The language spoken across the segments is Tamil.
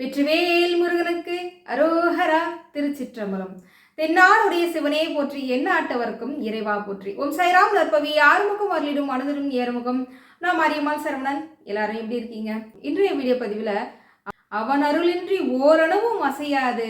வெற்றிவேல் முருகனுக்கு அரோஹரா திருச்சிற்றம்பலம். தென்னாடுடைய சிவனே போற்றி எந்நாட்டவர்க்கும் இறைவா போற்றி. ஓம் சைராம் நற்பவி ஆறுமுகம் அருளிடும் மனதிலும் ஏறுமுகம். நான் மாரியம்மாள் சரவணன். எல்லாரும் எப்படி இருக்கீங்க? இன்றைய வீடியோ பதிவில் அவன் அருளின்றி ஓரளவும் அசையாது.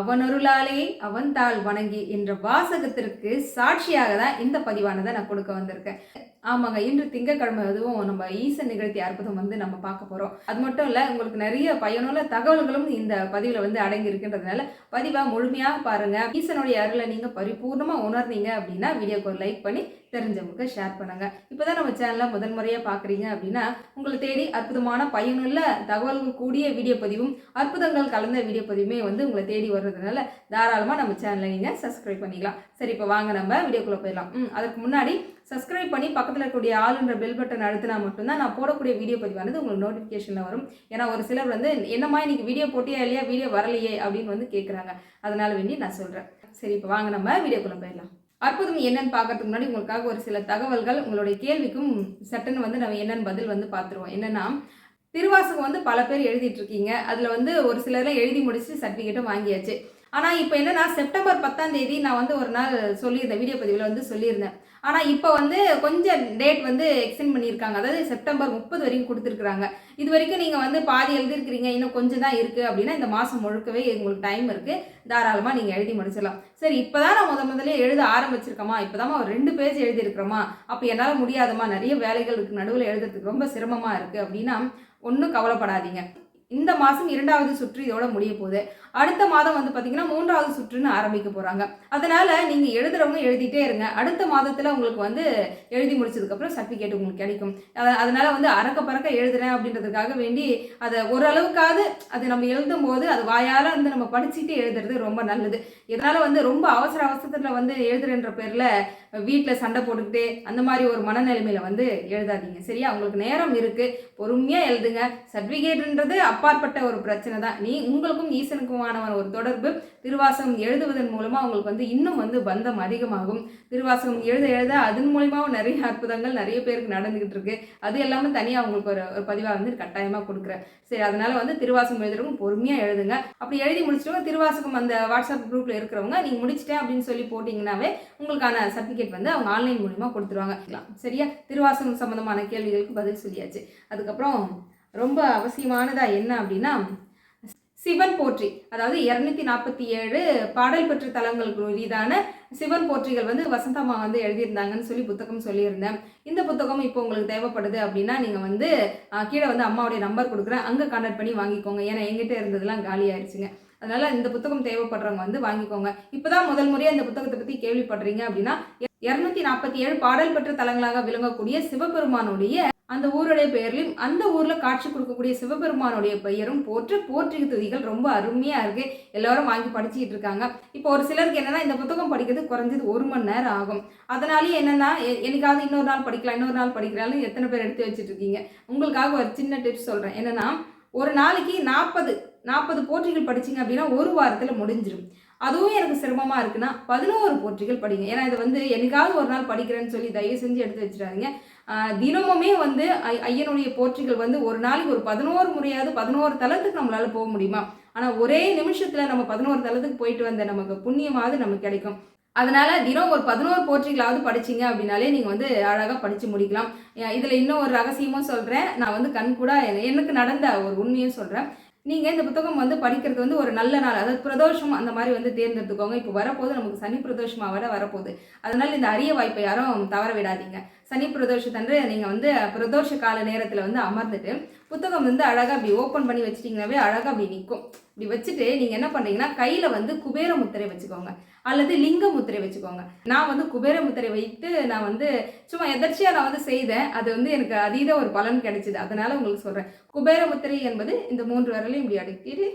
அவன் அருளாலே அவன் தாள் வணங்கி என்ற வாசகத்திற்கு சாட்சியாக தான் இந்த பதிவானதை நான் கொடுக்க வந்திருக்கேன். ஆமாங்க இன்று திங்கக்கிழமை அதுவும் நம்ம ஈசன் நிகழ்த்தி அற்புதம் வந்து நம்ம பார்க்க போகிறோம் அது மட்டும் இல்லை உங்களுக்கு நிறைய பயனுள்ள தகவல்களும் இந்த பதிவில் வந்து அடங்கி இருக்கின்றதுனால பதிவாக முழுமையாக பாருங்கள் ஈசனுடைய அருளை நீங்கள் பரிபூர்ணமாக உணர்ந்தீங்க அப்படின்னா வீடியோக்கு ஒரு லைக் பண்ணி தெரிஞ்சவங்களுக்கு ஷேர் பண்ணுங்க. இப்போதான் நம்ம சேனலை முதல் முறையாக பார்க்குறீங்க அப்படின்னா உங்களை தேடி அற்புதமான பயனுள்ள தகவல்கள் கூடிய வீடியோ பதிவும் அற்புதங்கள் கலந்த வீடியோ பதிவுமே வந்து உங்களை தேடி வர்றதுனால தாராளமாக நம்ம சேனலை நீங்கள் சப்ஸ்கிரைப் பண்ணிக்கலாம். சரி இப்போ வாங்க நம்ம வீடியோக்குள்ளே போயிடலாம். ம் அதுக்கு முன்னாடி சப்ஸ்கிரைப் பண்ணி பக்கத்தில் இருக்கக்கூடிய ஆளுன்ற பெல் பட்டன் அழுத்தினா மட்டும்தான் நான் போடக்கூடிய வீடியோ பதிவானது உங்களுக்கு நோட்டிஃபிகேஷனில் வரும். ஏன்னா ஒரு சிலர் வந்து என்னம்மா இன்னைக்கு வீடியோ போட்டியா இல்லையா? வீடியோ வரலையே அப்படின்னு வந்து கேட்குறாங்க அதனால வேண்டி நான் சொல்கிறேன் சரி இப்போ வாங்க நம்ம வீடியோக்குள்ளே போயிடலாம். அற்புதம் என்னன்னு பார்க்கறதுக்கு முன்னாடி உங்களுக்காக ஒரு சில தகவல்கள் உங்களுடைய கேள்விக்கும் சட்டன்னு வந்து நம்ம என்னன்னு பதில் வந்து பார்த்துருவோம். என்னன்னா திருவாசகம் வந்து பல பேர் எழுதிட்டு இருக்கீங்க. அதில் வந்து ஒரு சிலர்லாம் எழுதி முடிச்சு சர்டிஃபிகேட்டும் வாங்கியாச்சு. ஆனால் இப்போ என்னன்னா செப்டம்பர் பத்தாம் தேதி நான் வந்து ஒரு நாள் சொல்லியிருந்தேன் வீடியோ பதிவில் வந்து சொல்லியிருந்தேன். ஆனால் இப்போ வந்து கொஞ்சம் டேட் வந்து எக்ஸ்டெண்ட் பண்ணியிருக்காங்க. அதாவது செப்டம்பர் முப்பது வரைக்கும் கொடுத்துருக்குறாங்க. இது வரைக்கும் நீங்கள் வந்து பாதி எழுதிருக்கிறீங்க இன்னும் கொஞ்சம் தான் இருக்குது அப்படின்னா இந்த மாதம் முழுக்கவே உங்களுக்கு டைம் இருக்குது தாராளமாக நீங்கள் எழுதி முடிச்சிடலாம். சரி இப்போ தான் நான் முத முதல்ல எழுத ஆரம்பிச்சிருக்கோமா இப்போ தான் ஒரு ரெண்டு பேஜ் எழுதியிருக்கிறோமா அப்போ என்னால் முடியாதமா நிறைய வேலைகள் இருக்குது நடுவில் எழுதுறதுக்கு ரொம்ப சிரமமாக இருக்குது அப்படின்னா ஒன்றும் கவலைப்படாதீங்க. இந்த மாதம் இரண்டாவது சுற்று இதோட முடிய போகுது. அடுத்த மாதம் வந்து பார்த்தீங்கன்னா மூன்றாவது சுற்றுன்னு ஆரம்பிக்க போகிறாங்க அதனால் நீங்கள் எழுதுறவங்க எழுதிட்டே இருங்க. அடுத்த மாதத்தில் உங்களுக்கு வந்து எழுதி முடிச்சதுக்கப்புறம் சர்டிஃபிகேட் உங்களுக்கு கிடைக்கும். அதனால் வந்து அறக்க பறக்க எழுதுறேன் அப்படின்றதுக்காக வேண்டி அதை ஓரளவுக்காவது அது நம்ம எழுதும் போது அது வாயால் வந்து நம்ம படிச்சுட்டு எழுதுறது ரொம்ப நல்லது. இதனால் வந்து ரொம்ப அவசர அவசரத்தில் வந்து எழுதுறேன்ற பேரில் வீட்டில் சண்டை போட்டுக்கிட்டு அந்த மாதிரி ஒரு மனநிலைமையில் வந்து எழுதாதீங்க. சரியா? உங்களுக்கு நேரம் இருக்குது பொறுமையாக எழுதுங்க. சர்டிஃபிகேட்ன்றது அப்பாற்பட்ட ஒரு பிரச்சனை தான். நீ உங்களுக்கும் ஈசனுக்குமான ஒரு தொடர்பு. திருவாசகம் எழுதுவதன் மூலமாக உங்களுக்கு வந்து இன்னும் வந்து பந்தம் அதிகமாகும். திருவாசகம் எழுத எழுத அதன் மூலியமாகவும் நிறைய அற்புதங்கள் நிறைய பேருக்கு நடந்துகிட்டு இருக்கு. அது எல்லாமே தனியாக உங்களுக்கு ஒரு ஒரு பதிவாக வந்து கட்டாயமாக கொடுக்குறேன். சரி அதனால வந்து திருவாசகம் எழுதுறவங்க பொறுமையாக எழுதுங்க. அப்படி எழுதி முடிச்சிட்டவங்க திருவாசகம் அந்த வாட்ஸ்அப் குரூப்பில் இருக்கிறவங்க நீங்கள் முடிச்சிட்டேன் அப்படின்னு சொல்லி போட்டிங்கன்னாவே உங்களுக்கான சர்டிஃபிகேட் வந்து அவங்க ஆன்லைன் மூலிமா கொடுத்துருவாங்க. சரியா? திருவாசகம் சம்மந்தமான கேள்விகளுக்கு பதில் சொல்லியாச்சு. அதுக்கப்புறம் ரொம்ப அவசியமானதாக என்ன அப்படின்னா சிவன் போற்றி அதாவது இரநூத்தி நாற்பத்தி ஏழு பாடல் பெற்ற தலங்களுக்கு மீதான சிவன் போற்றிகள் வந்து வசந்தம்மா வந்து எழுதியிருந்தாங்கன்னு சொல்லி புத்தகம் சொல்லியிருந்தேன். இந்த புத்தகம் இப்போ உங்களுக்கு தேவைப்படுது அப்படின்னா நீங்கள் வந்து கீழே வந்து அம்மாவுடைய நம்பர் கொடுக்குறேன். அங்கே கான்டாக்ட் பண்ணி வாங்கிக்கோங்க. ஏன்னா எங்கிட்ட இருந்ததெல்லாம் காலி ஆயிடுச்சுங்க. அதனால இந்த புத்தகம் தேவைப்படுறவங்க வந்து வாங்கிக்கோங்க. இப்போதான் முதல் முறையாக இந்த புத்தகத்தை பற்றி கேள்விப்படுறீங்க அப்படின்னா இரநூத்தி நாற்பத்தி ஏழு பாடல் பெற்ற தலங்களாக விளங்கக்கூடிய சிவபெருமானுடைய அந்த ஊருடைய பெயர்லையும் அந்த ஊரில் காட்சி கொடுக்கக்கூடிய சிவபெருமானுடைய பெயரும் போற்று போற்றி துதிகள் ரொம்ப அருமையாக இருக்குது எல்லோரும் வாங்கி படிச்சுக்கிட்டு இருக்காங்க. இப்போ ஒரு சிலருக்கு என்னென்னா இந்த புத்தகம் படிக்கிறது குறைஞ்சது ஒரு மணி நேரம் ஆகும். அதனாலேயே என்னென்னா எ- என்னைக்காவது இன்னொரு நாள் படிக்கலாம் இன்னொரு நாள் படிக்கிறாலும் எத்தனை பேர் எடுத்து வச்சுட்டு இருக்கீங்க உங்களுக்காக ஒரு சின்ன டிப்ஸ் சொல்கிறேன் என்னன்னா ஒரு நாளைக்கு நாற்பது நாற்பது போற்றிகள் படிச்சீங்க அப்படின்னா ஒரு வாரத்தில் முடிஞ்சிடும் அதுவும் எனக்கு சிரமமாக இருக்குன்னா பதினோரு போற்றிகள் படிங்க. ஏன்னா இது வந்து என்னைக்காவது ஒரு நாள் படிக்கிறேன்னு சொல்லி தயவு செஞ்சு எடுத்து வச்சிடாதீங்க. தினமுமே வந்து ஐ- ஐயனுடைய போற்றிகள் வந்து ஒரு நாளைக்கு ஒரு பதினோரு முறையாவது பதினோரு தளத்துக்கு நம்மளால் போக முடியுமா? ஆனால் ஒரே நிமிஷத்தில் நம்ம பதினோரு தளத்துக்கு போயிட்டு வந்த நமக்கு புண்ணியமாவது நமக்கு கிடைக்கும். அதனால தினம் ஒரு பதினோரு போற்றிகளாவது படிச்சீங்க அப்படின்னாலே நீங்கள் வந்து அழகாக படித்து முடிக்கலாம். இதில் இன்னும் ஒரு ரகசியமும் சொல்கிறேன் நான் வந்து கண் கூட எனக்கு நடந்த ஒரு உண்மையும் சொல்கிறேன் நீங்கள் இந்த புத்தகம் வந்து படிக்கிறது வந்து ஒரு நல்ல நாள். அதாவது பிரதோஷம் அந்த மாதிரி வந்து தேர்ந்தெடுத்துக்கோங்க. இப்போ வரப்போது நமக்கு சனி பிரதோஷமாக வர வரப்போகுது. அதனால் இந்த அரிய வாய்ப்பை யாரும் தவற விடாதீங்க. சனி பிரதோஷத்தன்று நீங்கள் வந்து பிரதோஷ கால நேரத்தில் வந்து அமர்ந்துட்டு புத்தகம் வந்து அழகாக அப்படி ஓப்பன் பண்ணி வச்சிட்டிங்கனாவே அழகாக அப்படி நிற்கும் இப்படி வச்சுட்டு நீங்கள் என்ன பண்ணுறீங்கன்னா கையில் வந்து குபேர முத்திரை வச்சுக்கோங்க. அல்லது லிங்க முத்திரை வச்சுக்கோங்க. நான் வந்து குபேர முத்திரை வைத்து நான் வந்து சும்மா எதர்ச்சியாக நான் வந்து செய்தேன். அது வந்து எனக்கு அதீத ஒரு பலன் கிடைச்சிது. அதனால உங்களுக்கு சொல்கிறேன் குபேர முத்திரை என்பது இந்த மூன்று வரலையும் இப்படி அடுக்கிட்டு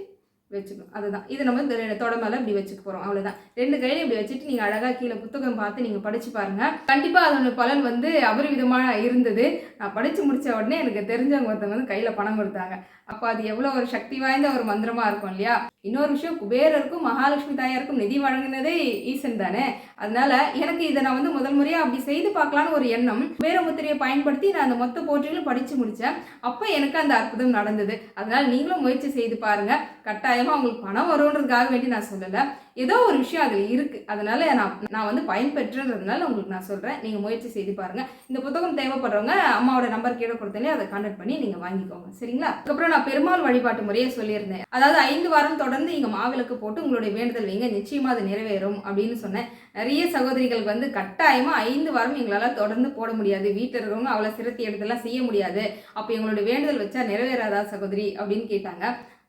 வச்சுக்கணும். அதுதான். இது நம்ம இந்த ரெ- தொட மேல இப்படி வச்சுக்க போகிறோம் அவ்வளோதான் ரெண்டு கையில இப்படி வச்சுட்டு நீங்கள் அழகாக கீழே புத்தகம் பார்த்து நீங்கள் படித்து பாருங்கள் கண்டிப்பாக அதோட பலன் வந்து அபரிவிதமாக இருந்தது. நான் படித்து முடித்த உடனே எனக்கு தெரிஞ்சவங்க ஒருத்தவங்க வந்து கையில் பணம் கொடுத்தாங்க. அப்போ அது எவ்வளோ ஒரு சக்தி வாய்ந்த ஒரு மந்திரமாக இருக்கும் இல்லையா? இன்னொரு விஷயம் குபேரருக்கும் மகாலட்சுமி தாயாருக்கும் நிதி வழங்கினதே ஈசன் தானே? அதனால எனக்கு இதை நான் வந்து முதல் முறையாக அப்படி செய்து பார்க்கலான்னு ஒரு எண்ணம். குபேர முத்திரையை பயன்படுத்தி நான் அந்த மொத்த போட்டிகளும் படித்து முடித்தேன் அப்போ எனக்கு அந்த அற்புதம் நடந்தது. அதனால் நீங்களும் முயற்சி செய்து பாருங்கள் கட்டாயம் உங்களுக்கு பணம் வரும்ன்றதுக்காக வேண்டி நான் சொல்லலை. ஏதோ ஒரு விஷயம் அதில் இருக்குது அதனால் நான் நான் வந்து பயன்பெற்றுன்றதுனால உங்களுக்கு நான் சொல்கிறேன் நீங்கள் முயற்சி செய்து பாருங்கள் இந்த புத்தகம் தேவைப்படுறவங்க அம்மாவோட நம்பர் கீழே கொடுத்தாலே அதை கான்டாக்ட் பண்ணி நீங்கள் வாங்கிக்கோங்க. சரிங்களா? அதுக்கப்புறம் நான் பெருமாள் வழிபாட்டு முறையை சொல்லியிருந்தேன். அதாவது ஐந்து வாரம் தொடர்ந்து இங்கே மாவிளக்கு போட்டு உங்களுடைய வேண்டுதல் வைங்க. நிச்சயமாக அது நிறைவேறும் அப்படின்னு சொன்னேன். நிறைய சகோதரிகளுக்கு வந்து கட்டாயமாக ஐந்து வாரம் எங்களால் தொடர்ந்து போட முடியாது. வீட்டில் இருக்கிறவங்க அவ்வளோ சிரத்தி எடுத்தெல்லாம் செய்ய முடியாது. அப்போ எங்களுடைய வேண்டுதல் வச்சா நிறைவேறாதா சகோதரி அப்படின்னு கேட்டாங்க.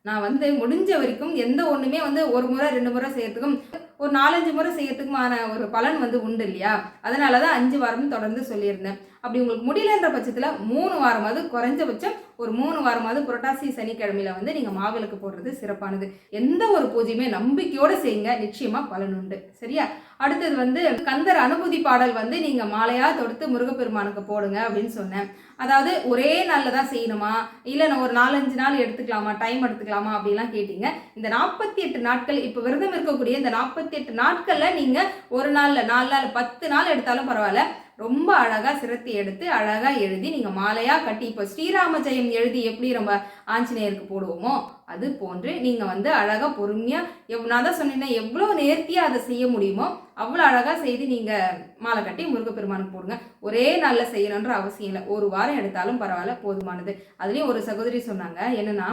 நான் வந்து முடிஞ்ச வரைக்கும் எந்த ஒன்றுமே வந்து ஒரு முறை ரெண்டு முறை செய்யறதுக்கும் ஒரு நாலஞ்சு முறை செய்யறதுக்குமான ஒரு பலன் வந்து உண்டு இல்லையா? அதனால தான் அஞ்சு வாரம் தொடர்ந்து சொல்லியிருந்தேன். அப்படி உங்களுக்கு முடியலன்ற பட்சத்தில் மூணு வாரமாவது குறைஞ்சபட்சம் ஒரு மூணு வாரமாவது புரட்டாசி சனிக்கிழமையில வந்து நீங்கள் மாவிளக்கு போடுறது சிறப்பானது. எந்த ஒரு பூஜையுமே நம்பிக்கையோடு செய்யுங்க. நிச்சயமாக பலன் உண்டு. சரியா? அடுத்தது வந்து கந்தர் அனுபூதி பாடல் வந்து நீங்க மாலையா தொடுத்து முருகப்பெருமானுக்கு போடுங்க அப்படின்னு சொன்னேன். அதாவது ஒரே நாளில் தான் செய்யணுமா? இல்லை நான் ஒரு நாலஞ்சு நாள் எடுத்துக்கலாமா? டைம் எடுத்துக்கலாமா? அப்படிலாம் கேட்டீங்க. இந்த நாற்பத்தி எட்டு நாட்கள் இப்போ விரதம் இருக்கக்கூடிய இந்த நாற்பத்தி எட்டு நாட்களில் நீங்க ஒரு நாளில் நாலு நாள் பத்து நாள் எடுத்தாலும் பரவாயில்ல. ரொம்ப அழகாக சிரத்தி எடுத்து அழகாக எழுதி நீங்கள் மாலையாக கட்டி இப்போ ஸ்ரீராம ஜெயம் எழுதி எப்படி நம்ம ஆஞ்சநேயருக்கு போடுவோமோ அது போன்று நீங்கள் வந்து அழகாக பொறுமையாக எவ் நான் தான் சொன்னேன்னா எவ்வளோ நேர்த்தியாக அதை செய்ய முடியுமோ அவ்வளோ அழகாக செய்து நீங்கள் மாலை கட்டி முருகப்பெருமானுக்கு போடுங்க. ஒரே நாளில் செய்யணுன்ற அவசியம் இல்லை. ஒரு வாரம் எடுத்தாலும் பரவாயில்ல போதுமானது. அதுலேயும் ஒரு சகோதரி சொன்னாங்க என்னன்னா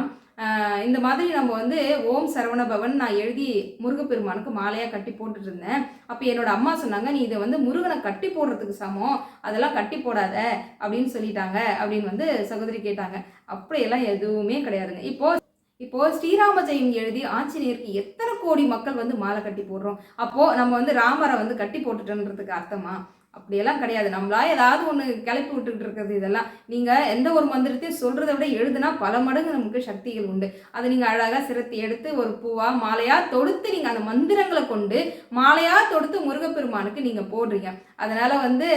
இந்த மாதிரி நம்ம வந்து ஓம் சரவண பவன் நான் எழுதி முருகப்பெருமானுக்கு மாலையாக கட்டி போட்டுட்டு இருந்தேன் அப்போ என்னோட அம்மா சொன்னாங்க நீ இதை வந்து முருகனை கட்டி போடுறதுக்கு சமம். அதெல்லாம் கட்டி போடாத அப்படின்னு சொல்லிட்டாங்க அப்படின்னு வந்து சகோதரி கேட்டாங்க. அப்படியெல்லாம் எதுவுமே கிடையாதுங்க. இப்போது இப்போ ஸ்ரீராம ஜெயம் எழுதி ஆஞ்சநேயருக்கு எத்தனை கோடி மக்கள் வந்து மாலை கட்டி போடுறோம்? அப்போ நம்ம வந்து ராமரை வந்து கட்டி போட்டுட்டோன்றதுக்கு அர்த்தமா? அப்படியெல்லாம் கிடையாது. நம்மளா ஏதாவது ஒன்று கிளப்பி விட்டுக்கிட்டு இருக்கிறது இதெல்லாம். நீங்கள் எந்த ஒரு மந்திரத்தையும் சொல்கிறத விட எழுதுனா பல மடங்கு நமக்கு சக்திகள் உண்டு. அதை நீங்கள் அழகாக சிரத்தி எடுத்து ஒரு பூவாக மாலையாக தொடுத்து நீங்கள் அந்த மந்திரங்களை கொண்டு மாலையாக தொடுத்து முருகப்பெருமானுக்கு நீங்கள் போடுறீங்க. அதனால் வந்து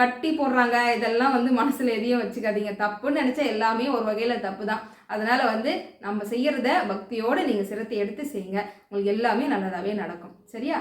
கட்டி போடுறாங்க. இதெல்லாம் வந்து மனசில் எதையும் வச்சுக்காதீங்க. தப்புன்னு நினச்சா எல்லாமே ஒரு வகையில் தப்பு தான் அதனால் வந்து நம்ம செய்கிறத பக்தியோடு நீங்கள் சிரத்தை எடுத்து செய்யுங்க. உங்களுக்கு எல்லாமே நல்லதாகவே நடக்கும். சரியா?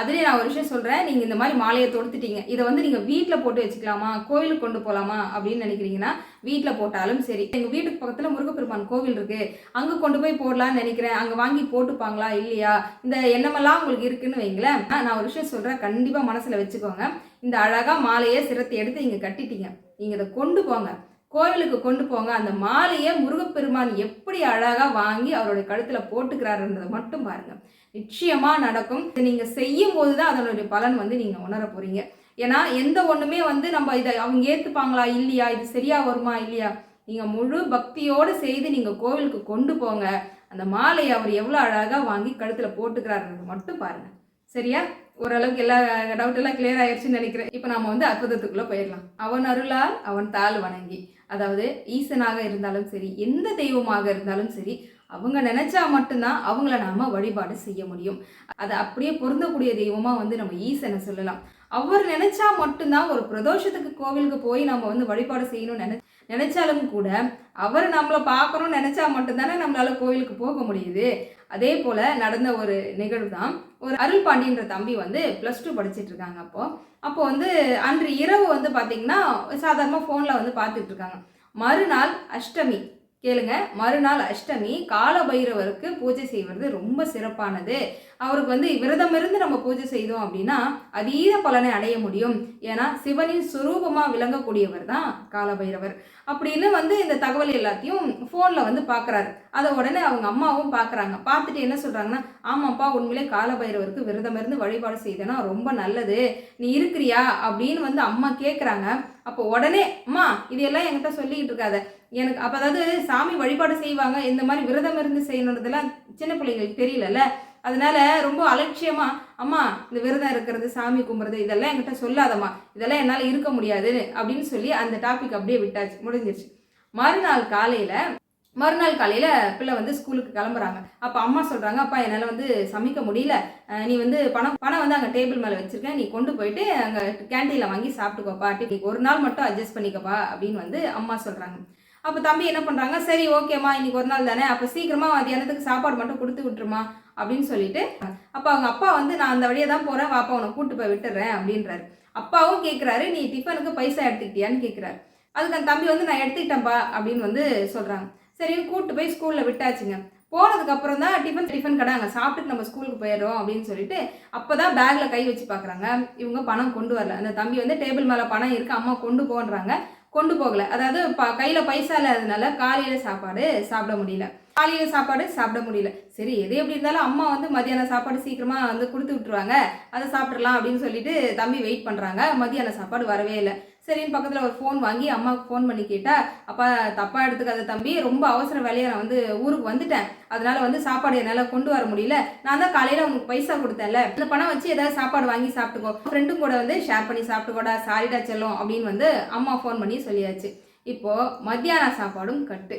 அதுலேயே நான் ஒரு விஷயம் சொல்கிறேன் நீங்கள் இந்த மாதிரி மாலையை தொடுத்துட்டீங்க. இதை வந்து நீங்கள் வீட்டில் போட்டு வச்சுக்கலாமா? கோவிலுக்கு கொண்டு போகலாமா அப்படின்னு நினைக்கிறீங்கன்னா வீட்டில் போட்டாலும் சரி. எங்கள் வீட்டுக்கு பக்கத்தில் முருகப்பெருமான் கோவில் இருக்குது அங்கே கொண்டு போய் போடலான்னு நினைக்கிறேன். அங்கே வாங்கி போட்டுப்பாங்களா இல்லையா? இந்த எண்ணமெல்லாம் உங்களுக்கு இருக்குன்னு வைங்களேன். நான் ஒரு விஷயம் சொல்கிறேன் கண்டிப்பாக மனசில் வச்சுக்கோங்க. இந்த அழகாக மாலையை சிரத்தை எடுத்து இங்கே கட்டிட்டீங்க. நீங்கள் இதை கொண்டு போங்க. கோவிலுக்கு கொண்டு போங்க. அந்த மாலையை முருகப்பெருமான் எப்படி அழகாக வாங்கி அவருடைய கழுத்தில் போட்டுக்கிறாருன்றதை மட்டும் பாருங்கள் நிச்சயமாக நடக்கும். இதை நீங்கள் செய்யும் போது தான் அதனுடைய பலன் வந்து நீங்கள் உணர போகிறீங்க ஏன்னா எந்த ஒன்றுமே வந்து நம்ம இதை அவங்க ஏற்றுப்பாங்களா இல்லையா? இது சரியாக வருமா? இல்லையா? நீங்கள் முழு பக்தியோடு செய்து நீங்கள் கோவிலுக்கு கொண்டு போங்க. அந்த மாலையை அவர் எவ்வளோ அழகாக வாங்கி கழுத்தில் போட்டுக்கிறாருன்றது மட்டும் பாருங்கள் சரியா? ஓரளவுக்கு எல்லா டவுட் எல்லாம் கிளியர் ஆயிடுச்சுன்னு நினைக்கிறேன். இப்போ நாம வந்து அற்புதத்துக்குள்ளே போயிடலாம். அவன் அருளால் அவன் தாள் வணங்கி. அதாவது ஈசனாக இருந்தாலும் சரி எந்த தெய்வமாக இருந்தாலும் சரி அவங்க நினைச்சா மட்டும்தான் அவங்கள நாம வழிபாடு செய்ய முடியும். அதை அப்படியே பொருந்தக்கூடிய தெய்வமா வந்து நம்ம ஈசனை சொல்லலாம். அவர் நினைச்சா மட்டும்தான் ஒரு பிரதோஷத்துக்கு கோவிலுக்கு போய் நம்ம வந்து வழிபாடு செய்யணும்னு நினை நினைச்சாலும் கூட அவர் நம்மளை பார்க்கணும்னு நினைச்சா மட்டும்தானே நம்மளால கோவிலுக்கு போக முடியுது. அதே போல நடந்த ஒரு நிகழ்வு தான் ஒரு அருள் பாண்டியன்ற தம்பி வந்து ப்ளஸ் டூ படிச்சுட்டு இருக்காங்க அப்போது அப்போ வந்து அன்று இரவு வந்து பார்த்தீங்கன்னா சாதாரணமாக ஃபோனில் வந்து பார்த்துட்டு இருக்காங்க. மறுநாள் அஷ்டமி. கேளுங்க. மறுநாள் அஷ்டமி கால பைரவருக்கு பூஜை செய்வது ரொம்ப சிறப்பானது. அவருக்கு வந்து விரதம் இருந்து நம்ம பூஜை செய்தோம் அப்படின்னா அதீத பலனை அடைய முடியும். ஏன்னா சிவனின் சுரூபமா விளங்கக்கூடியவர் தான் காலபைரவர். அப்படின்னு வந்து இந்த தகவல் எல்லாத்தையும் ஃபோனில் வந்து பார்க்குறாரு அதை உடனே அவங்க அம்மாவும் பார்க்குறாங்க பார்த்துட்டு என்ன சொல்கிறாங்கன்னா ஆமாப்பா உண்மையிலே காலபைரவருக்கு விரதம் இருந்து வழிபாடு செய்தனா ரொம்ப நல்லது. நீ இருக்கிறியா? அப்படின்னு வந்து அம்மா கேட்குறாங்க அப்போ உடனே அம்மா இதெல்லாம் என்கிட்ட சொல்லிக்கிட்டு இருக்காத. எனக்கு அப்போ அதாவது சாமி வழிபாடு செய்வாங்க இந்த மாதிரி விரதம் இருந்து செய்யணுன்றதெல்லாம் சின்ன பிள்ளைங்களுக்கு தெரியலல்ல. அதனால ரொம்ப அலட்சியமா அம்மா இந்த விரதம் இருக்கிறது சாமி கும்பிட்றது இதெல்லாம் என்கிட்ட சொல்லாதம்மா. இதெல்லாம் என்னால் இருக்க முடியாது அப்படின்னு சொல்லி அந்த டாபிக் அப்படியே விட்டாச்சு. முடிஞ்சிருச்சு. மறுநாள் காலையில மறுநாள் காலையில் பிள்ளை வந்து ஸ்கூலுக்கு கிளம்புறாங்க. அப்போ அம்மா சொல்கிறாங்க அப்பா என்னால் வந்து சமைக்க முடியல. நீ வந்து பணம் பணம் வந்து அங்கே டேபிள் மேலே வச்சுருக்கேன் நீ கொண்டு போயிட்டு அங்கே கேன்டீனில் வாங்கி சாப்பிட்டுக்கோப்பா. நீ ஒரு நாள் மட்டும் அட்ஜஸ்ட் பண்ணிக்கப்பா அப்படின்னு வந்து அம்மா சொல்கிறாங்க அப்போ தம்பி என்ன பண்ணுறாங்க சரி ஓகேம்மா இன்னைக்கு ஒரு நாள் தானே அப்போ சீக்கிரமாக மதியானத்துக்கு சாப்பாடு மட்டும் கொடுத்து விட்டுருமா அப்படின்னு சொல்லிட்டு அப்போ அவங்க அப்பா வந்து நான் அந்த வழியாக தான் போகிறேன் வாப்பா உன்னை கூட்டு போய் விட்டுறேன் அப்படின்றாரு. அப்பாவும் கேட்குறாரு நீ டிஃபனுக்கு பைசா எடுத்துக்கிட்டியான்னு கேட்குறாரு அதுக்கு அந்த தம்பி வந்து நான் எடுத்துக்கிட்டேன்ப்பா அப்படின்னு வந்து சொல்கிறாங்க சரின்னு கூட்டு போய் ஸ்கூலில் விட்டாச்சுங்க. போனதுக்கு அப்புறம் தான் டிஃபன் டிஃபன் கடை அங்கே சாப்பிட்டுட்டு நம்ம ஸ்கூலுக்கு போயிடுறோம் அப்படின்னு சொல்லிட்டு அப்போ தான் பேக்கில் கை வச்சு பார்க்குறாங்க இவங்க பணம் கொண்டு வரல. அந்த தம்பி வந்து டேபிள் மேலே பணம் இருக்குது அம்மா கொண்டு போன்றாங்க. கொண்டு போகல. அதாவது ப கையில் பைசா இல்லாததுனால காலையில் சாப்பாடு சாப்பிட முடியல. காலையில் சாப்பாடு சாப்பிட முடியல. சரி எது எப்படி இருந்தாலும் அம்மா வந்து மதியான சாப்பாடு சீக்கிரமாக வந்து கொடுத்து விட்டுருவாங்க. அதை சாப்பிட்றலாம் அப்படின்னு சொல்லிட்டு தம்பி வெயிட் பண்ணுறாங்க மதியான சாப்பாடு வரவே இல்லை. சரின்னு பக்கத்தில் ஒரு ஃபோன் வாங்கி அம்மாவுக்கு ஃபோன் பண்ணி கேட்டால் அப்பா தப்பாக எடுத்துக்காத தம்பி. ரொம்ப அவசர வேலையாக நான் வந்து ஊருக்கு வந்துட்டேன். அதனால் வந்து சாப்பாடு என்னால் கொண்டு வர முடியல. நான் தான் காலையில் உனக்கு பைசா கொடுத்தேன்ல. இந்த பணம் வச்சு ஏதாவது சாப்பாடு வாங்கி சாப்பிட்டுக்கோ. ஃப்ரெண்டும் கூட வந்து ஷேர் பண்ணி சாப்பிட்டுக்கோடா. சாரிடா செல்லும். அப்படின்னு வந்து அம்மா ஃபோன் பண்ணி சொல்லியாச்சு. இப்போது மத்தியான சாப்பாடும் கட்டு.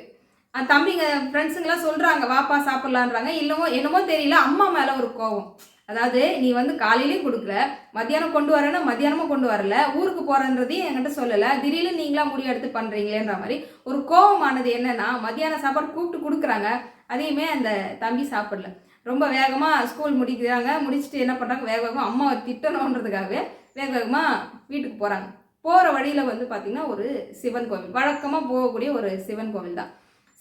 தம்பிங்க ஃப்ரெண்ட்ஸுங்கெல்லாம் சொல்கிறாங்க வாப்பா சாப்பிட்லான்றாங்க. இல்லவோ என்னமோ தெரியல. அம்மா மேலே ஒரு கோவம். அதாவது நீ வந்து காலையிலையும் கொடுக்கல மத்தியானம் கொண்டு வரேன்னா மத்தியானமும் கொண்டு வரல ஊருக்கு போகிறன்றதையும் என்கிட்ட சொல்லலை திடீர்னு நீங்களா முடிவு எடுத்து பண்ணுறீங்களேன்ற மாதிரி ஒரு கோவமானது என்னன்னா மத்தியான சாப்பாடு கூப்பிட்டு கொடுக்குறாங்க அதையுமே அந்த தம்பி சாப்பிடல. ரொம்ப வேகமாக ஸ்கூல் முடிக்கிறாங்க முடிச்சுட்டு என்ன பண்ணுறாங்க வேக வேகமாக அம்மாவை திட்டணுன்றதுக்காகவே வேக வேகமாக வீட்டுக்கு போகிறாங்க போகிற வழியில் வந்து பார்த்திங்கன்னா ஒரு சிவன் கோவில் வழக்கமாக போகக்கூடிய ஒரு சிவன் கோவில் தான்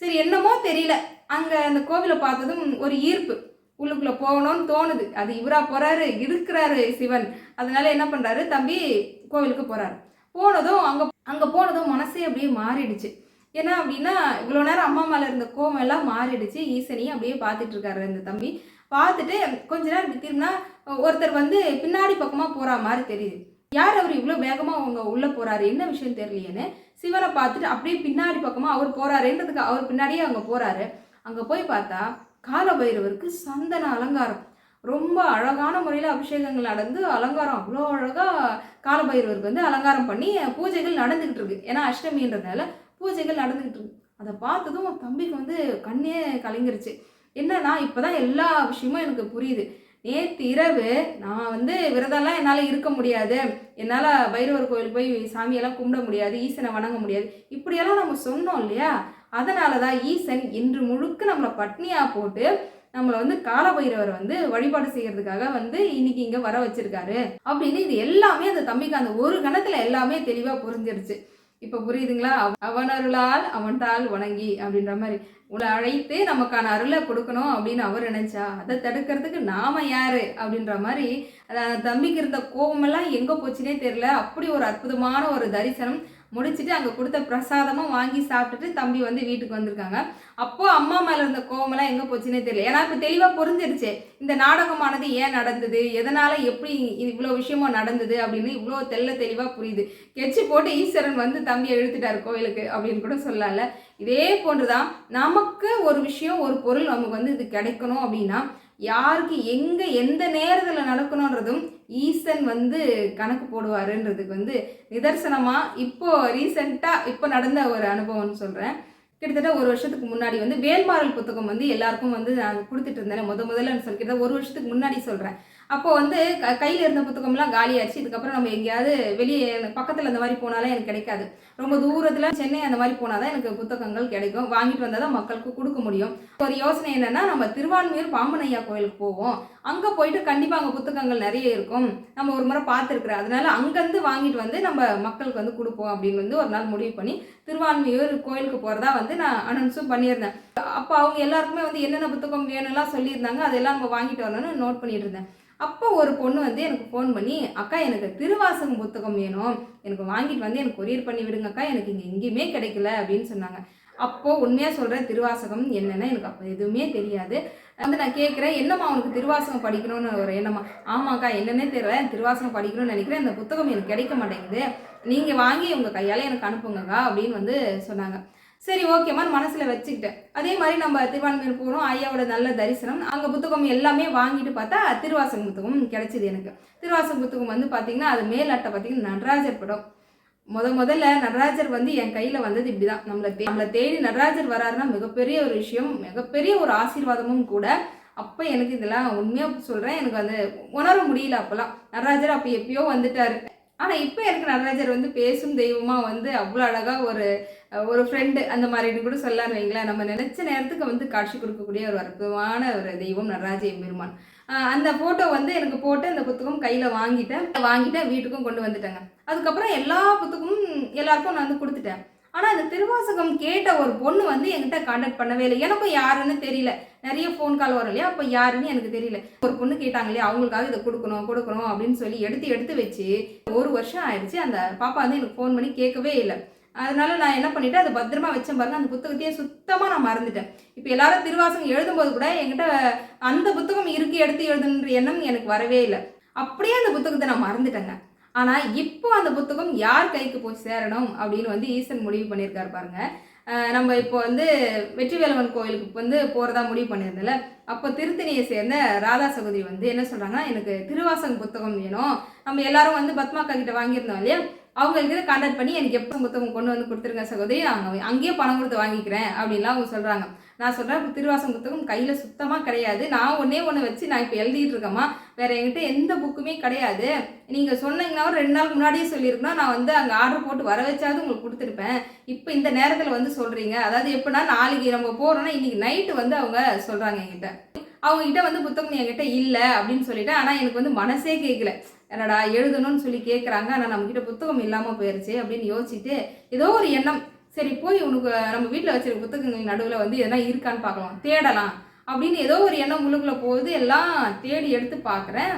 சரி என்னமோ தெரியல. அங்கே அந்த கோவிலை பார்த்ததும் ஒரு ஈர்ப்பு. உள்ளுக்குள்ளே போகணும்னு தோணுது. அது இவராக போகிறாரு இருக்கிறாரு சிவன். அதனால என்ன பண்ணுறாரு தம்பி கோவிலுக்கு போகிறாரு போனதும் அங்கே அங்கே போனதும் மனசே அப்படியே மாறிடுச்சு. ஏன்னா அப்படின்னா இவ்வளோ நேரம் அம்மா மேலே இருந்த கோவம் எல்லாம் மாறிடுச்சு. ஈசனையும் அப்படியே பார்த்துட்டு இருக்காரு அந்த தம்பி. பார்த்துட்டு கொஞ்ச நேரம் திரும்பினா ஒருத்தர் வந்து பின்னாடி பக்கமாக போகிற மாதிரி தெரியுது. யார் அவர் இவ்வளோ வேகமாக அவங்க உள்ளே போகிறாரு என்ன விஷயம் தெரியலையேன்னு சிவனை பார்த்துட்டு அப்படியே பின்னாடி பக்கமாக அவர் போகிறாருன்றதுக்கு அவர் பின்னாடியே அங்கே போகிறாரு அங்கே போய் பார்த்தா காலபைரவருக்கு சந்தன அலங்காரம். ரொம்ப அழகான முறையில் அபிஷேகங்கள் நடந்து அலங்காரம். அவ்வளோ அழகாக காலபைரவருக்கு வந்து அலங்காரம் பண்ணி பூஜைகள் நடந்துக்கிட்டு இருக்கு. ஏன்னா அஷ்டமின்றதால பூஜைகள் நடந்துக்கிட்டு இருக்கு. அதை பார்த்ததும் தம்பிக்கு வந்து கண்ணே கலங்கிருச்சு. என்னன்னா இப்போ தான் எல்லா விஷயமும் எனக்கு புரியுது. நேற்று இரவு நான் வந்து விரதம்லாம் என்னால் இருக்க முடியாது. என்னால் பைரவர் கோயில் போய் சாமியெல்லாம் கும்பிட முடியாது. ஈசனை வணங்க முடியாது. இப்படியெல்லாம் நம்ம சொன்னோம் இல்லையா? அதனால தான் ஈசன் இன்று முழுக்க நம்மளை பட்னியாக போட்டு நம்மளை வந்து காலபைரவர் வந்து வழிபாடு செய்யறதுக்காக வந்து இன்னைக்கு இங்கே வர வச்சிருக்காரு. அப்படின்னு இது எல்லாமே அந்த தம்பிக்கு அந்த ஒரு கணத்தில் எல்லாமே தெளிவாக புரிஞ்சிருச்சு. இப்போ புரியுதுங்களா? அவன் அருளால் அவன் தாள் வணங்கி அப்படின்ற மாதிரி. உங்களை அழைத்து நமக்கான அருளை கொடுக்கணும் அப்படின்னு அவர் நினைச்சா அதை தடுக்கிறதுக்கு நாம யாரு அப்படின்ற மாதிரி அந்த தம்பிக்கு இருந்த கோபமெல்லாம் எங்கே போச்சுனே தெரியல. அப்படி ஒரு அற்புதமான ஒரு தரிசனம் முடிச்சுட்டு அங்கே கொடுத்த பிரசாதமும் வாங்கி சாப்பிட்டுட்டு தம்பி வந்து வீட்டுக்கு வந்திருக்காங்க. அப்போது அம்மா மேலே இருந்த கோவமெல்லாம் எங்கே போச்சுன்னே தெரியல. ஏன்னா இப்போ தெளிவாக புரிஞ்சிருச்சு. இந்த நாடகமானது ஏன் நடந்தது? எதனால் எப்படி இவ்வளோ விஷயமும் நடந்தது அப்படின்னு இவ்வளோ தெள்ள தெளிவாக புரியுது. கெச்சு போட்டு ஈஸ்வரன் வந்து தம்பியை இழுத்துட்டார் கோயிலுக்கு அப்படின்னு கூட சொல்லல இதே போன்று தான் நமக்கு ஒரு விஷயம் ஒரு பொருள் நமக்கு வந்து இது கிடைக்கணும் அப்படின்னா யாருக்கு எங்கே எந்த நேரத்தில் நடக்கணுன்றதும் ஈசன் வந்து கணக்கு போடுவாருன்றதுக்கு வந்து நிதர்சனமாக இப்போ ரீசெண்டாக இப்போ நடந்த ஒரு அனுபவம்னு சொல்கிறேன் கிட்டத்தட்ட ஒரு வருஷத்துக்கு முன்னாடி வந்து வேல்மாறல் புத்தகம் வந்து எல்லாருக்கும் வந்து நான் கொடுத்துட்டு இருந்தேன் முத முதல்ல சொல்லி கிட்டத்தட்ட ஒரு வருஷத்துக்கு முன்னாடி சொல்கிறேன் அப்போ வந்து க கையில் இருந்த புத்தகம்லாம் காலியாச்சு. இதுக்கப்புறம் நம்ம எங்கேயாவது வெளியே பக்கத்தில் இந்த மாதிரி போனாலே எனக்கு கிடைக்காது. ரொம்ப தூரத்தில் சென்னை அந்த மாதிரி போனால் தான் எனக்கு புத்தகங்கள் கிடைக்கும். வாங்கிட்டு வந்தால் தான் மக்களுக்கு கொடுக்க முடியும். ஒரு யோசனை என்னென்னா நம்ம திருவான்மையூர் பாம்பனையா கோயிலுக்கு போவோம். அங்கே போயிட்டு கண்டிப்பாக அங்கே புத்தகங்கள் நிறைய இருக்கும். நம்ம ஒரு முறை பார்த்துருக்குறோம் அதனால அங்கேருந்து வாங்கிட்டு வந்து நம்ம மக்களுக்கு வந்து கொடுப்போம் அப்படின்னு வந்து ஒரு நாள் முடிவு பண்ணி திருவான்மையூர் கோயிலுக்கு போகிறதா வந்து நான் அனௌன்ஸும் பண்ணியிருந்தேன். அப்போ அவங்க எல்லாருக்குமே வந்து என்னென்ன புத்தகம் வேணும்லாம் சொல்லியிருந்தாங்க. அதெல்லாம் நம்ம வாங்கிட்டு வரணும்னு நோட் பண்ணிட்டு இருந்தேன். அப்போ ஒரு பொண்ணு வந்து எனக்கு ஃபோன் பண்ணி அக்கா எனக்கு திருவாசகம் புத்தகம் வேணும். எனக்கு வாங்கிட்டு வந்து எனக்கு கொரியர் பண்ணி விடுங்கக்கா எனக்கு இங்கே எங்கேயுமே கிடைக்கல அப்படின்னு சொன்னாங்க. அப்போது உண்மையாக சொல்கிறேன் திருவாசகம் என்னென்னா எனக்கு அப்போ எதுவுமே தெரியாது. வந்து நான் கேட்குறேன் என்னம்மா உனக்கு திருவாசகம் படிக்கணும்னு ஒரு எண்ணமா? ஆமாக்கா என்னன்னே தெரியல திருவாசகம் படிக்கணும்னு நினைக்கிறேன் இந்த புத்தகம் எனக்கு கிடைக்க மாட்டேங்குது. நீங்கள் வாங்கி உங்கள் கையால் எனக்கு அனுப்புங்கக்கா அப்படின்னு வந்து சொன்னாங்க. சரி ஓகேம்மான்னு மனசில் வச்சுக்கிட்டேன். அதே மாதிரி நம்ம திருவான்மையூர் போகிறோம் ஐயாவோட நல்ல தரிசனம். அங்கே புத்தகம் எல்லாமே வாங்கிட்டு பார்த்தா திருவாசன் புத்தகம் கிடைச்சிது எனக்கு. திருவாசன் புத்தகம் வந்து பார்த்தீங்கன்னா அது மேல் அட்டை பார்த்தீங்கன்னா நடராஜர் படம். முத முதல்ல நடராஜர் வந்து என் கையில் வந்தது இப்படி தான் நம்மளை தே நம்மளை தேடி நடராஜர் வராருன்னா மிகப்பெரிய ஒரு விஷயம் மிகப்பெரிய ஒரு ஆசீர்வாதமும் கூட. அப்போ எனக்கு இதெல்லாம் உண்மையாக சொல்கிறேன் எனக்கு வந்து உணர முடியல அப்போல்லாம். நடராஜர் அப்போ எப்பயோ வந்துட்டார். ஆனால் இப்போ எனக்கு நடராஜர் வந்து பேசும் தெய்வமாக வந்து அவ்வளோ அழகாக ஒரு ஒரு ஃப்ரெண்டு அந்த மாதிரின்னு கூட சொல்லலாம் வைங்களேன். நம்ம நினச்ச நேரத்துக்கு வந்து காட்சி கொடுக்கக்கூடிய ஒரு அற்புதமான ஒரு தெய்வம் நடராஜ பெருமான் அந்த ஃபோட்டோ வந்து எனக்கு போட்டு அந்த புத்தகம் கையில் வாங்கிட்டேன். வாங்கிட்டேன் வீட்டுக்கும் கொண்டு வந்துட்டேங்க. அதுக்கப்புறம் எல்லா புத்தகமும் எல்லாருக்கும் நான் வந்து கொடுத்துட்டேன். ஆனால் அந்த திருவாசகம் கேட்ட ஒரு பொண்ணு வந்து என்கிட்ட காண்டாக்ட் பண்ணவே இல்லை. எனக்கும் யாருன்னு தெரியல. நிறைய ஃபோன் கால் வரும் இல்லையா? அப்போ யாருன்னு எனக்கு தெரியல. ஒரு பொண்ணு கேட்டாங்க இல்லையா? அவங்களுக்காக இதை கொடுக்கணும் கொடுக்கணும் அப்படின்னு சொல்லி எடுத்து எடுத்து வச்சு ஒரு வருஷம் ஆயிடுச்சு. அந்த பாப்பா வந்து எனக்கு ஃபோன் பண்ணி கேட்கவே இல்லை. அதனால நான் என்ன பண்ணிட்டேன்? அதை பத்திரமா வச்சேன் பாருங்க. அந்த புத்தகத்தையே சுத்தமாக நான் மறந்துட்டேன். இப்போ எல்லாரும் திருவாசகம் எழுதும்போது கூட என்கிட்ட அந்த புத்தகம் இருக்கு எடுத்து எழுதுன்ற எண்ணம் எனக்கு வரவே இல்லை. அப்படியே அந்த புத்தகத்தை நான் மறந்துட்டேங்க. ஆனால் இப்போ அந்த புத்தகம் யார் கைக்கு போய் சேரணும் அப்படின்னு வந்து ஈசன் முடிவு பண்ணியிருக்காரு பாருங்க. நம்ம இப்போ வந்து வெற்றிவேலவன் கோயிலுக்கு வந்து போகிறதா முடிவு பண்ணியிருந்தல அப்போ திருத்தணியை சேர்ந்த ராதா சகோதரி வந்து என்ன சொல்கிறாங்கன்னா எனக்கு திருவாசகம் புத்தகம் வேணும். நம்ம எல்லாரும் வந்து பத்மாக்கா கிட்ட வாங்கியிருந்தோம் இல்லையா? அவங்களுக்கு கான்டாக்ட் பண்ணி எனக்கு எப்போ புத்தகம் கொண்டு வந்து கொடுத்துருங்க சகோதரி அவங்க அங்கேயே பணம் கொடுத்து வாங்கிக்கிறேன் அப்படின்லாம் அவங்க சொல்கிறாங்க நான் சொல்கிறேன் திருவாசம் புத்தகம் கையில் சுத்தமாக கிடையாது. நான் ஒன்றே ஒன்று வச்சு நான் இப்போ எழுதிட்டு இருக்கேம்மா. வேறு என்கிட்ட எந்த புக்குமே கிடையாது. நீங்கள் சொன்னீங்கன்னா ஒரு ரெண்டு நாள் முன்னாடியே சொல்லியிருக்கணும். நான் வந்து அங்கே ஆர்டர் போட்டு வர வச்சாவது உங்களுக்கு கொடுத்துருப்பேன். இப்போ இந்த நேரத்தில் வந்து சொல்கிறீங்க அதாவது எப்படின்னா நாளைக்கு நம்ம போகிறோன்னா இன்றைக்கி நைட்டு வந்து அவங்க சொல்கிறாங்க என்கிட்ட. அவங்ககிட்ட வந்து புத்தகம் என்கிட்ட இல்லை அப்படின்னு சொல்லிட்டு ஆனால் எனக்கு வந்து மனசே கேட்கல என்னடா எழுதணும்னு சொல்லி கேட்குறாங்க ஆனால் நம்மக்கிட்ட புத்தகம் இல்லாமல் போயிடுச்சு அப்படின்னு யோசிச்சுட்டு ஏதோ ஒரு எண்ணம். சரி போய் உனக்கு நம்ம வீட்டில் வச்சிருக்க புத்தகங்கள் நடுவில் வந்து எதனா இருக்கான்னு பார்க்கலாம். தேடலாம் அப்படின்னு ஏதோ ஒரு எண்ணம் உள்ளுக்குள்ளே போகுது. எல்லாம் தேடி எடுத்து பார்க்குறேன்.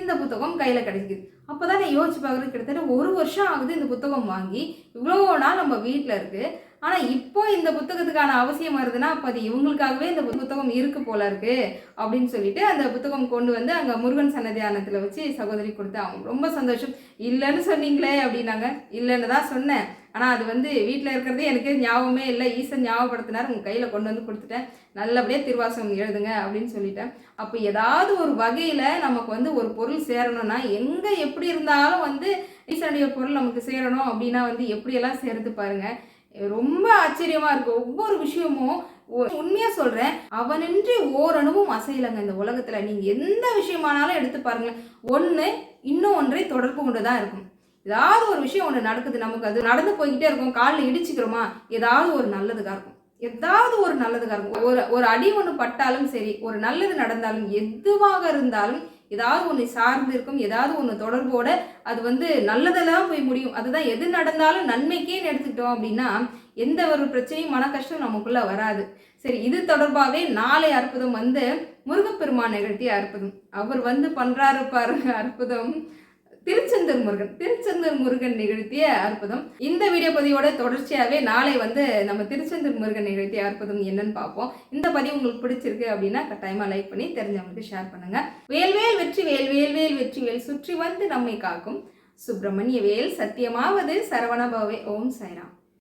இந்த புத்தகம் கையில் கிடைக்குது. அப்போ தான் நான் யோசிச்சு பார்க்குறது கிட்டத்தட்ட ஒரு வருஷம் ஆகுது இந்த புத்தகம் வாங்கி. இவ்வளோ நாள் நம்ம வீட்டில் இருக்குது ஆனால் இப்போ இந்த புத்தகத்துக்கான அவசியம் வருதுன்னா அப்போ அது இவங்களுக்காகவே இந்த புத்தகம் இருக்கு போல இருக்கு அப்படின்னு சொல்லிட்டு அந்த புத்தகம் கொண்டு வந்து அங்கே முருகன் சன்னதியானத்தில் வச்சு சகோதரி கொடுத்து அவங்க ரொம்ப சந்தோஷம். இல்லைன்னு சொன்னீங்களே அப்படின்னாங்க. இல்லைன்னு தான் சொன்னேன். ஆனால் அது வந்து வீட்டில் இருக்கிறதே எனக்கு ஞாபகமே இல்லை. ஈசன் ஞாபகப்படுத்தினார். உங்கள் கையில் கொண்டு வந்து கொடுத்துட்டேன். நல்லபடியாக திருவாசகம் எழுதுங்க அப்படின்னு சொல்லிட்டேன். அப்போ ஏதாவது ஒரு வகையில் நமக்கு வந்து ஒரு பொருள் சேரணும்னா எங்கே எப்படி இருந்தாலும் வந்து ஈசனுடைய பொருள் நமக்கு சேரணும் அப்படின்னா வந்து எப்படியெல்லாம் சேர்த்து பாருங்க. ரொம்ப ஆச்சரியமா இருக்கு. ஒவ்வொரு விஷயமும் உண்மையா சொல்றேன் அவனின்றி ஓரணுவும் அசையலைங்க இந்த உலகத்துல. நீங்க எந்த விஷயமானாலும் எடுத்து பாருங்களேன். ஒன்று இன்னும் ஒன்றை தொடர்பு கொண்டுதான் இருக்கும். ஏதாவது ஒரு விஷயம் ஒன்று நடக்குது நமக்கு அது நடந்து போய்கிட்டே இருக்கும். காலில் இடிச்சுக்கிறோமா? ஏதாவது ஒரு நல்லதுக்காக இருக்கும். ஏதாவது ஒரு நல்லதுக்காக இருக்கும். ஒரு ஒரு அடி ஒன்று பட்டாலும் சரி ஒரு நல்லது நடந்தாலும் எதுவாக இருந்தாலும் ஏதாவது ஒன்று சார்ந்து இருக்கும் ஏதாவது ஒன்று தொடர்போட அது வந்து நல்லதெல்லாம் போய் முடியும். அதுதான் எது நடந்தாலும் நன்மைக்கேன்னு எடுத்துக்கிட்டோம் அப்படின்னா எந்த ஒரு பிரச்சனையும் மன கஷ்டம் நமக்குள்ளே வராது. சரி இது தொடர்பாகவே நாளை அற்புதம் வந்து முருகப்பெருமான் நிகழ்த்திய அற்புதம். அவர் வந்து பண்ணுறாரு பாருங்க அற்புதம். திருச்செந்தூர் முருகன். திருச்செந்தூர் முருகன் நிகழ்த்திய அற்புதம். இந்த வீடியோ பதிவோட தொடர்ச்சியாகவே நாளை வந்து நம்ம திருச்செந்தூர் முருகன் நிகழ்த்திய அற்புதம் என்னன்னு பார்ப்போம். இந்த பதிவு உங்களுக்கு பிடிச்சிருக்கு அப்படின்னா கட்டாயமாக லைக் பண்ணி தெரிஞ்சவங்களுக்கு ஷேர் பண்ணுங்க. வேல்வேல் வெற்றி வேல் வேல்வேல் வெற்றி வேல் சுற்றி வந்து நம்மை காக்கும். சுப்பிரமணிய வேல் சத்தியமாவது சரவணபவே ஓம் சாய்ராம்.